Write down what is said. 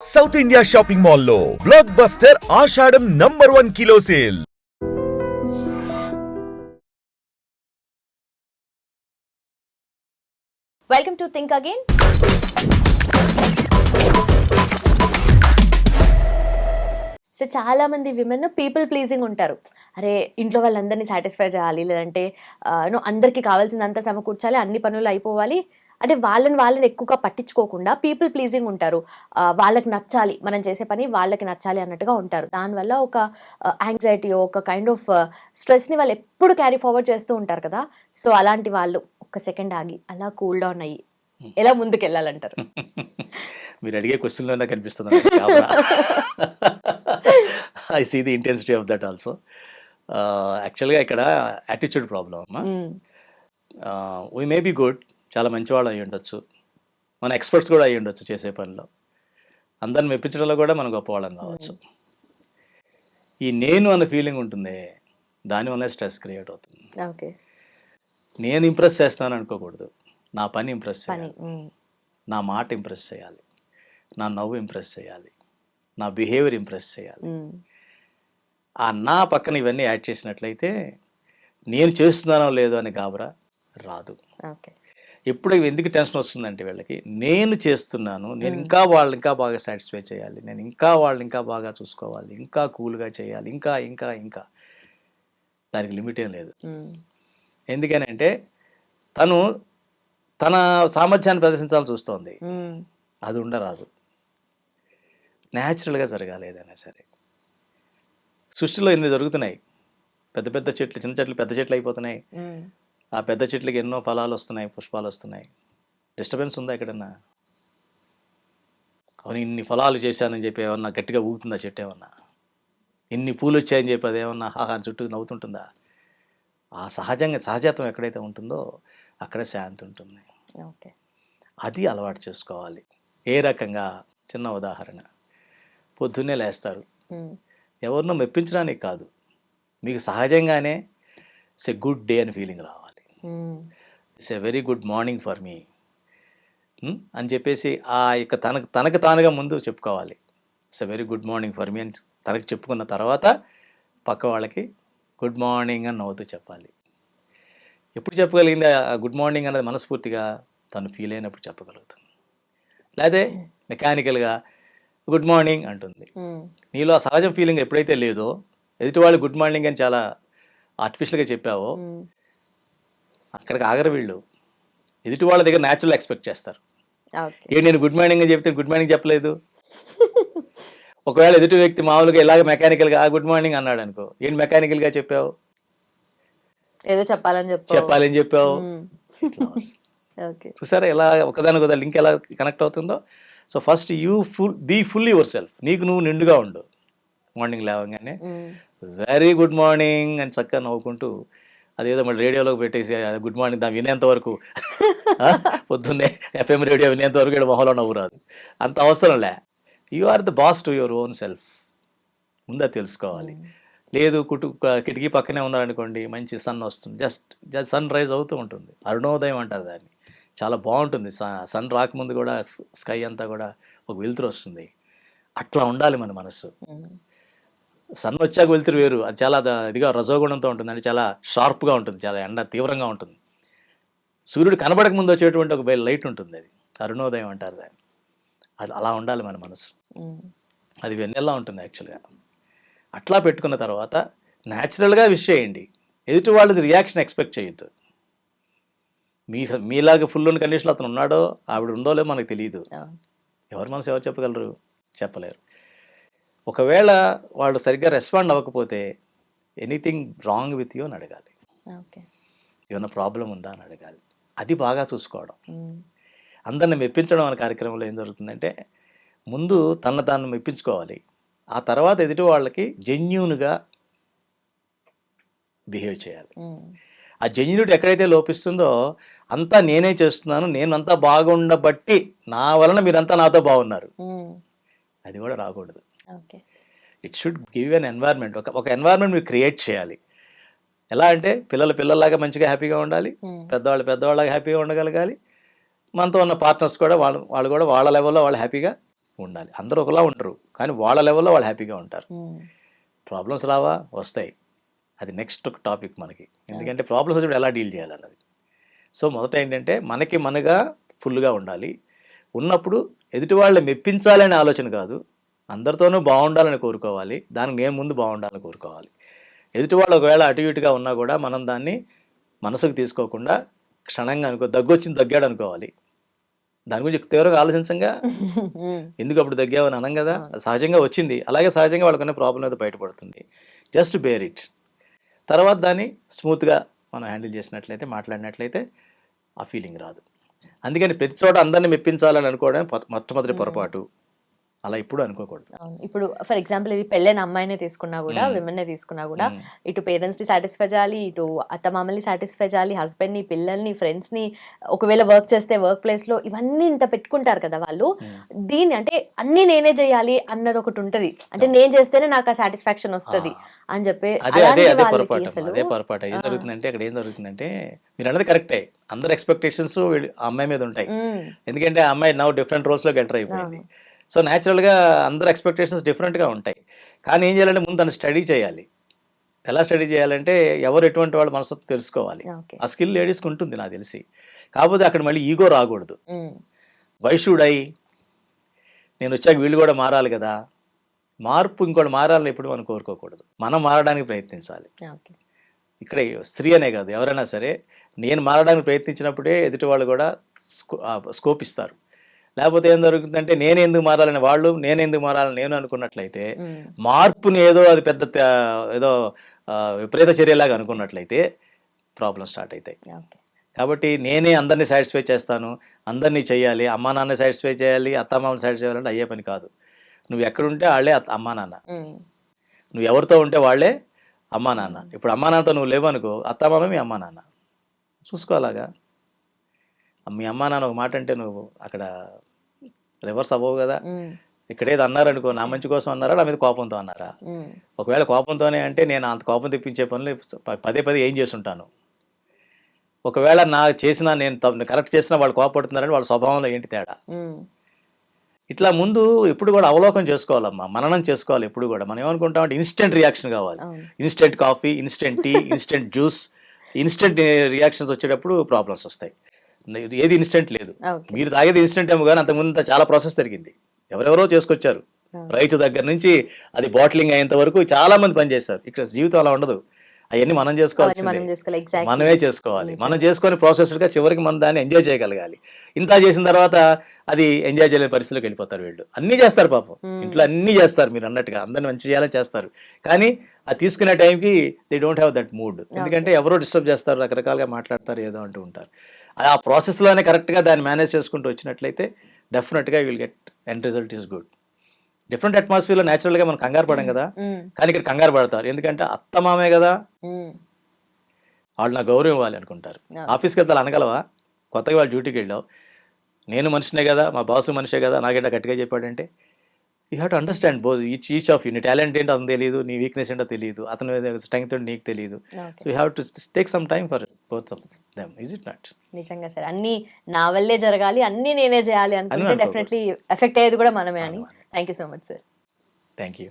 South India shopping మాల్లో blockbuster Ashadham number one kilo sale welcome to think again so చాలా మంది women people pleasing ఉంటారు. అరే ఇంట్లో వాళ్ళందరినీ సాటిస్ఫై చేయాలి లేదంటే uh, నో అందరికీ కావాల్సిందంతా సమకూర్చాలి అన్ని పనులు అయిపోవాలి. అంటే వాళ్ళని వాళ్ళని ఎక్కువగా పట్టించుకోకుండా పీపుల్ ప్లీజింగ్ ఉంటారు. వాళ్ళకి నచ్చాలి. మనం చేసే పని వాళ్ళకి నచ్చాలి అన్నట్టుగా ఉంటారు. దానివల్ల ఒక యాంగ్జైటీ ఒక కైండ్ ఆఫ్ స్ట్రెస్ని వాళ్ళు ఎప్పుడు క్యారీ ఫార్వర్డ్ చేస్తూ ఉంటారు కదా. సో అలాంటి వాళ్ళు ఒక్క సెకండ్ ఆగి అలా కూల్ డౌన్ అయ్యి ఎలా ముందుకు వెళ్ళాలంటారు మీరు అడిగే క్వశ్చన్లోనే కనిపిస్తుంది I see the intensity of that also యాక్చువల్గా ఇక్కడ యాటిట్యూడ్ ప్రాబ్లం అమ్మా. Hmm. We may be good చాలా మంచివాళ్ళు అయి ఉండొచ్చు. మన ఎక్స్పర్ట్స్ కూడా అయి ఉండొచ్చు చేసే పనిలో. అందరిని మెప్పించడంలో కూడా మనం గొప్పవాళ్ళం కావచ్చు. ఈ నేను అన్న ఫీలింగ్ ఉంటుంది దానివల్ల స్ట్రెస్ క్రియేట్ అవుతుంది. ఓకే. నేను ఇంప్రెస్ చేస్తాను అనుకోకూడదు. నా పని ఇంప్రెస్ చేయాలి. నా మాట ఇంప్రెస్ చేయాలి. నా నవ్వు ఇంప్రెస్ చేయాలి. నా బిహేవియర్ ఇంప్రెస్ చేయాలి. ఆ నా పక్కన ఇవన్నీ యాడ్ చేసినట్లయితే నేను చేస్తున్నానో లేదో అని గాబరా రాదు. ఓకే. ఎప్పుడు ఎందుకు టెన్షన్ వస్తుందంటే వీళ్ళకి నేను చేస్తున్నాను నేను ఇంకా వాళ్ళు ఇంకా బాగా సాటిస్ఫై చేయాలి నేను ఇంకా వాళ్ళు ఇంకా బాగా చూసుకోవాలి ఇంకా కూల్గా చేయాలి ఇంకా ఇంకా ఇంకా. దానికి లిమిట్ ఏం లేదు. ఎందుకనంటే తను తన సామర్థ్యాన్ని ప్రదర్శించాలని చూస్తోంది. అది ఉండరాదు. న్యాచురల్గా జరగాలి ఏదైనా సరే. సృష్టిలో ఎన్ని జరుగుతున్నాయి. పెద్ద పెద్ద చెట్లు చిన్న చెట్లు పెద్ద చెట్లు అయిపోతున్నాయి. ఆ పెద్ద చెట్లకి ఎన్నో ఫలాలు వస్తున్నాయి పుష్పాలు వస్తున్నాయి. డిస్టర్బెన్స్ ఉందా ఎక్కడన్నా? అవును ఇన్ని ఫలాలు చేశానని చెప్పి ఏమన్నా గట్టిగా ఊగుతుందా చెట్టు ఏమన్నా? ఇన్ని పూలు వచ్చాయని చెప్పి అది ఏమన్నా హాహా చుట్టూ నవ్వుతుంటుందా? ఆ సహజంగా సహజత్వం ఎక్కడైతే ఉంటుందో అక్కడే శాంతి ఉంటుంది. ఓకే. అది అలవాటు చేసుకోవాలి. ఏ రకంగా? చిన్న ఉదాహరణ. పొద్దున్నే లేస్తారు. ఎవరినో మెప్పించడానికి కాదు. మీకు సహజంగానే ఇట్స్ ఎ గుడ్ డే అని ఫీలింగ్ రావాలి. It's a very good morning for me అని చెప్పేసి ఆ యొక్క తనకు తనకు తానుగా ముందు చెప్పుకోవాలి. It's a very good morning for me అని తనకు చెప్పుకున్న తర్వాత పక్క వాళ్ళకి గుడ్ మార్నింగ్ అని నవ్వుతూ చెప్పాలి. ఎప్పుడు చెప్పగలిగింది? ఆ గుడ్ మార్నింగ్ అన్నది మనస్ఫూర్తిగా తను ఫీల్ అయినప్పుడు చెప్పగలుగుతుంది. లేదే మెకానికల్గా గుడ్ మార్నింగ్ అంటుంది. మ్మ్. నీలో ఆ సహజం ఫీలింగ్ ఎప్పుడైతే లేదో ఎదుటి వాళ్ళు గుడ్ మార్నింగ్ అని చాలా ఆర్టిఫిషియల్గా చెప్పావో మ్మ్. అక్కడికి ఆగరు వీళ్ళు. ఎదుటి వాళ్ళ దగ్గర న్యాచురల్ ఎక్స్పెక్ట్ చేస్తారు. ఏంటి నేను గుడ్ మార్నింగ్ అని చెప్తే గుడ్ మార్నింగ్ చెప్పలేదు. ఒకవేళ ఎదుటి వ్యక్తి మామూలుగా ఇలాగ మెకానికల్గా గుడ్ మార్నింగ్ అన్నాడు అనుకో ఏంటి మెకానికల్గా చెప్పావు? ఏదో చెప్పాలని చెప్పు చెప్పాలని చెప్పావు. చూసారా ఎలా ఒకదానికి ఒకదా లింక్ ఎలా కనెక్ట్ అవుతుందో? So first you full be full yourself నీకు నువ్వు నిండుగా ఉండు. మార్నింగ్ లేవగానే. వెరీ గుడ్ మార్నింగ్ అని చక్కగా నవ్వుకుంటూ అదేదో మళ్ళీ రేడియోలోకి పెట్టేసి గుడ్ మార్నింగ్ దాన్ని వినేంత వరకు. పొద్దున్నే ఎఫ్ఎం రేడియో వినేంత వరకు ఈడ మొహంలో నవ్వు రాదు. అంత అవసరంలే you are the boss to your own self ముందా తెలుసుకోవాలి. లేదు కుటు కిటికీ పక్కనే ఉన్నారనుకోండి మంచి సన్ వస్తుంది. జస్ట్ జస్ట్ సన్ రైజ్ అవుతూ ఉంటుంది. అరుణోదయం అంటారు దాన్ని. చాలా బాగుంటుంది. సన్ రాకముందు కూడా స్కై అంతా కూడా ఒక వెలుతురు వస్తుంది. అట్లా ఉండాలి మన మనసు. మ్మ్. సన్ వచ్చాక వెళ్తురు వేరు. అది చాలా ఇదిగా రజోగుణంతో ఉంటుంది అంటే చాలా షార్ప్గా ఉంటుంది. చాలా ఎండ తీవ్రంగా ఉంటుంది. సూర్యుడు కనబడక ముందు వచ్చేటువంటి ఒక బయలు లైట్ ఉంటుంది అది. అరుణోదయం అంటారు దాన్ని. అది అలా ఉండాలి మన మనసు. అది వెన్నెలా ఉంటుంది యాక్చువల్గా. అట్లా పెట్టుకున్న తర్వాత న్యాచురల్గా విష్ చేయండి. ఎదుటి వాళ్ళది రియాక్షన్ ఎక్స్పెక్ట్ చేయొద్దు. మీ మీలాగా ఫుల్ ఉన్న కండిషన్లో అతను ఉన్నాడో ఆవిడ ఉందో లేదో మనకు తెలియదు. ఎవరు మనసు ఎవరు చెప్పగలరు? చెప్పలేరు. ఒకవేళ వాళ్ళు సరిగ్గా రెస్పాండ్ అవ్వకపోతే ఎనీథింగ్ రాంగ్ విత్ యూ అని అడగాలి. ఓకే. ఏమైనా ప్రాబ్లం ఉందా? అని అడగాలి. అది బాగా చూసుకోవడం. అందరిని మెప్పించడం అనే కార్యక్రమంలో ఏం జరుగుతుందంటే ముందు తన తాను మెప్పించుకోవాలి. ఆ తర్వాత ఎదుటి వాళ్ళకి జెన్యున్గా బిహేవ్ చేయాలి. ఆ జెన్యునిటీ ఎక్కడైతే లోపిస్తుందో అంతా నేనే చేస్తున్నాను నేను అంతా బాగుండబట్టి నా వలన మీరంతా నాతో బాగున్నారు. అది కూడా రాకూడదు. It should give an environment ఒక ఒక ఎన్వైర్న్మెంట్ మీరు క్రియేట్ చేయాలి. ఎలా అంటే పిల్లలు పిల్లల్లాగా మంచిగా హ్యాపీగా ఉండాలి. పెద్దవాళ్ళు పెద్దవాళ్ళగా హ్యాపీగా ఉండగలగాలి. మనతో ఉన్న పార్ట్నర్స్ కూడా వాళ్ళు వాళ్ళు కూడా వాళ్ళ లెవెల్లో వాళ్ళు హ్యాపీగా ఉండాలి. అందరూ ఒకలా ఉంటారు కానీ వాళ్ళ లెవెల్లో వాళ్ళు హ్యాపీగా ఉంటారు. ప్రాబ్లమ్స్ రావా? వస్తాయి. అది నెక్స్ట్ టాపిక్ మనకి. ఎందుకంటే ప్రాబ్లమ్స్ వచ్చినప్పుడు ఎలా డీల్ చేయాలన్నది. సో మొదట ఏంటంటే మనకి మనగా ఫుల్గా ఉండాలి. ఉన్నప్పుడు ఎదుటి వాళ్ళని మెప్పించాలనే ఆలోచన కాదు. అందరితోనూ బాగుండాలని కోరుకోవాలి. దానికి నేను ముందు బాగుండాలని కోరుకోవాలి. ఎదుటి వాళ్ళు ఒకవేళ అటు ఇటుగా ఉన్నా కూడా మనం దాన్ని మనసుకు తీసుకోకుండా క్షణంగా అనుకో దగ్గొచ్చింది దగ్గాడు అనుకోవాలి. దాని గురించి తీవ్రంగా ఆలోచించంగా. ఎందుకు అప్పుడు తగ్గావని అనం కదా? సహజంగా వచ్చింది. అలాగే సహజంగా వాళ్ళకున్న ప్రాబ్లం అయితే బయటపడుతుంది. Just bear it. తర్వాత దాన్ని స్మూత్గా మనం హ్యాండిల్ చేసినట్లయితే మాట్లాడినట్లయితే ఆ ఫీలింగ్ రాదు. అందుకని ప్రతి చోట అందరిని మెప్పించాలని అనుకోవడం మొట్టమొదటి పొరపాటు. అలా ఇప్పుడు అనుకోకూడదు. ఇప్పుడు ఫర్ ఎగ్జాంపుల్ ఇది పెళ్ళైన అమ్మాయినే తీసుకున్నా కూడా మ్మ్. విమెన్ తీసుకున్నా కూడా. ఇటు పేరెంట్స్ని సాటిస్ఫై చేయాలి ఇటు అత్త మామల్ని సాటిస్ఫై చేయాలి హస్బెండ్ని పిల్లల్ని ఫ్రెండ్స్ని ఒకవేళ వర్క్ చేస్తే వర్క్ ప్లేస్లో ఇవన్నీ ఇంత పెట్టుకుంటారు కదా వాళ్ళు. దీన్ని అంటే అన్ని నేనే చేయాలి అన్నది ఒకటి ఉంటది. అంటే నేను చేస్తేనే నాకు ఆ సాటిస్ఫాక్షన్ వస్తది అని చెప్పి అదే అదే అలాంటి అదే వాళ్ళకి పొరపాటు అసలు అదే పొరపాటు. ఏం ఆ. జరుగుతుందంటే అక్కడ ఏం జరుగుతుందంటే మీరు అన్నది కరెక్టే అందరు ఎక్స్పెక్టేషన్స్ అమ్మాయి మీద ఉంటాయి. ఎందుకంటే ఆ అమ్మాయి నవ్వు డిఫరెంట్ రోల్స్లోకి ఎంటర్ అయిపోయింది. సో న్యాచురల్గా అందరు ఎక్స్పెక్టేషన్స్ డిఫరెంట్గా ఉంటాయి. కానీ ఏం చేయాలంటే ముందు దాన్ని స్టడీ చేయాలి. ఎలా స్టడీ చేయాలంటే ఎవరు ఎటువంటి వాళ్ళ మనసు తెలుసుకోవాలి. ఆ స్కిల్ లేడీస్కి ఉంటుంది నాకు తెలిసి. కాకపోతే అక్కడ మళ్ళీ ఈగో రాకూడదు. వైషుడై నేను వచ్చాక వీళ్ళు కూడా మారాలి కదా. మార్పు ఇంకోటి మారాలని ఎప్పుడు మనం కోరుకోకూడదు. మనం మారడానికి ప్రయత్నించాలి. ఇక్కడ స్త్రీ అనే కాదు. ఎవరైనా సరే నేను మారడానికి ప్రయత్నించినప్పుడే ఎదుటి వాళ్ళు కూడా స్కోప్ ఇస్తారు. లేకపోతే ఏం జరుగుతుందంటే నేను ఎందుకు మారాలని వాళ్ళు నేను ఎందుకు మారాలని నేను అనుకున్నట్లయితే. మార్పుని ఏదో అది పెద్ద ఏదో విపరీత చర్యలాగా అనుకున్నట్లయితే ప్రాబ్లం స్టార్ట్ అవుతాయి. కాబట్టి నేనే అందరినీ సాటిస్ఫై చేస్తాను అందరినీ చేయాలి అమ్మా నాన్న సాటిస్ఫై చేయాలి అత్తమామని సాటిస్ఫై చేయాలంటే అయ్యే పని కాదు. నువ్వు ఎక్కడుంటే వాళ్ళే అమ్మా నాన్న. నువ్వు ఎవరితో ఉంటే వాళ్ళే అమ్మా నాన్న. ఇప్పుడు అమ్మా నాన్నతో నువ్వు లేవనుకో అత్తమామ మీ అమ్మా నాన్న. చూసుకోలాగా మీ అమ్మా నాన్న ఒక మాట అంటే నువ్వు అక్కడ రివర్స్ అవ్వవు కదా. మ్మ్. ఇక్కడ ఏదో అన్నారనుకో నా మంచి కోసం అన్నారా నా మీద కోపంతో అన్నారా. ఒకవేళ కోపంతోనే అంటే నేను అంత కోపం తెప్పించే పనులు పదే పదే ఏం చేస్తుంటాను? ఒకవేళ నా చేసిన నేను కరెక్ట్ చేసినా వాళ్ళు కోపడుతున్నారని వాళ్ళ స్వభావంలో ఏంటి తేడా. ఇట్లా ముందు ఎప్పుడు కూడా అవలోకనం చేసుకోవాలమ్మా మననం చేసుకోవాలి ఎప్పుడు కూడా. మనం ఏమనుకుంటామంటే ఇన్స్టెంట్ రియాక్షన్ కావాలి. Instant coffee instant tea instant juice instant reactions వచ్చేటప్పుడు ప్రాబ్లమ్స్ వస్తాయి. ఏది ఇన్స్టెంట్ లేదు. మీరు తాగేది ఇన్స్టెంట్ ఏమో కానీ అంతకుముందు చాలా ప్రాసెస్ జరిగింది. ఎవరెవరో చేసుకొచ్చారు. రైతు దగ్గర నుంచి అది బాటిలింగ్ అయ్యేంత వరకు చాలా మంది పనిచేస్తారు ఇక్కడ జీవితం అలా ఉండదు. అవన్నీ మనం చేసుకోవాలి. మనమే చేసుకోవాలి. మనం చేసుకొని గా చివరికి మనం దాన్ని ఎంజాయ్ చేయగలగాలి. ఇంత చేసిన తర్వాత అది ఎంజాయ్ చేయలేని పరిస్థితిలోకి వెళ్ళిపోతారు వీళ్ళు. అన్ని చేస్తారు పాపం. ఇంట్లో అన్ని చేస్తారు మీరు అన్నట్టుగా. అందరిని మంచి చేయాలని చేస్తారు. కానీ అది తీసుకునే టైంకి they don't have that mood. ఎందుకంటే ఎవరో డిస్టర్బ్ చేస్తారు రకరకాలుగా మాట్లాడతారు ఏదో అంటూ ఉంటారు. ఆ ప్రాసెస్లోనే కరెక్ట్గా దాన్ని మేనేజ్ చేసుకుంటూ వచ్చినట్లయితే డెఫినెట్గా will get end result is good different అట్మాస్ఫియర్లో న్యాచురల్గా మనం కంగారు పడం కదా? కానీ ఇక్కడ కంగారు పడతారు. ఎందుకంటే అత్త మామే కదా వాళ్ళు నాకు గౌరవం ఇవ్వాలి అనుకుంటారు. ఆఫీస్కి వెళ్తే అనగలవా? కొత్తగా వాళ్ళు డ్యూటీకి వెళ్ళావు. నేను మనిషినే కదా? మా బాసు మనిషే కదా? నాకేంటో గట్టిగా చెప్పాడంటే you have to understand both each each of you నీ టాలెంట్ ఏంటో అతను తెలియదు నీ వీక్నెస్ ఏంటో తెలియదు అతని స్ట్రెంగ్త్ నీకు తెలియదు so you have to take some time for both of them is it not నిజంగా సరే అన్ని నా వల్లే జరగాలి అన్ని నేనే చేయాలి అనుకుంటే. డెఫినెట్లీ ఎఫెక్ట్ అయ్యేది కూడా మనమే అని. Thank you so much sir thank you